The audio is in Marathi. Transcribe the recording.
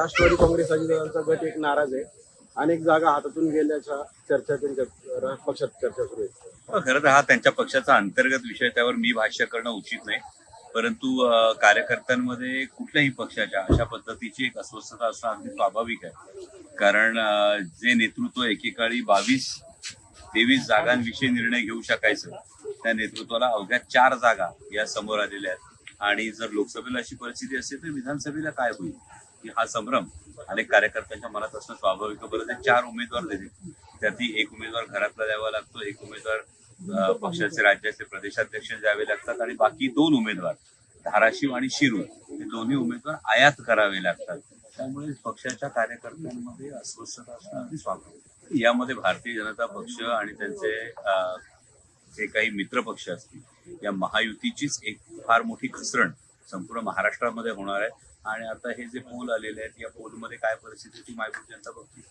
राष्ट्रवादी काँग्रेस अजितदादांचा गट एक नाराज आहे. अनेक जागा हातातून गेल्याच्या चर्चा त्यांच्या पक्षात चर्चा सुरू आहे. हो, खरं तर हा त्यांच्या पक्षाचा अंतर्गत विषय त्यावर मी भाष्य करणं उचित नाही. परंतु कार्यकर्त्यांमध्ये कुठल्याही पक्षाच्या अशा पद्धतीची एक अस्वस्थता असणं अगदी स्वाभाविक आहे. कारण जे नेतृत्व एकेकाळी बावीस तेवीस जागांविषयी निर्णय घेऊ शकायचं त्या नेतृत्वाला अवघ्या चार जागा या समोर आलेल्या आहेत. आणि जर लोकसभेला अशी परिस्थिती असेल तर विधानसभेला काय होईल? की हा संभ्रम अनेक कार्यकर्त्यांच्या मनात असणं स्वाभाविक आहे. बरं चार उमेदवार दिले त्यातही एक उमेदवार घरातला द्यावा लागतो एक उमेदवार पक्षाचे राज्याचे प्रदेशाध्यक्ष द्यावे लागतात आणि बाकी दोन उमेदवार धाराशिव आणि शिरूर हे दोन्ही उमेदवार आयात करावे लागतात. त्यामुळे पक्षाच्या कार्यकर्त्यांमध्ये अस्वस्थता असणं अगदी स्वाभाविक. यामध्ये भारतीय जनता पक्ष आणि त्यांचे जे काही मित्र पक्ष असतील या महायुतीचीच एक फार मोठी घसरण संपूर्ण महाराष्ट्रामध्ये होणार आहे. आणि आता हे जे पोल आलेले आहेत या पोलमध्ये काय परिस्थिती ती मायपूर जनता बघतील.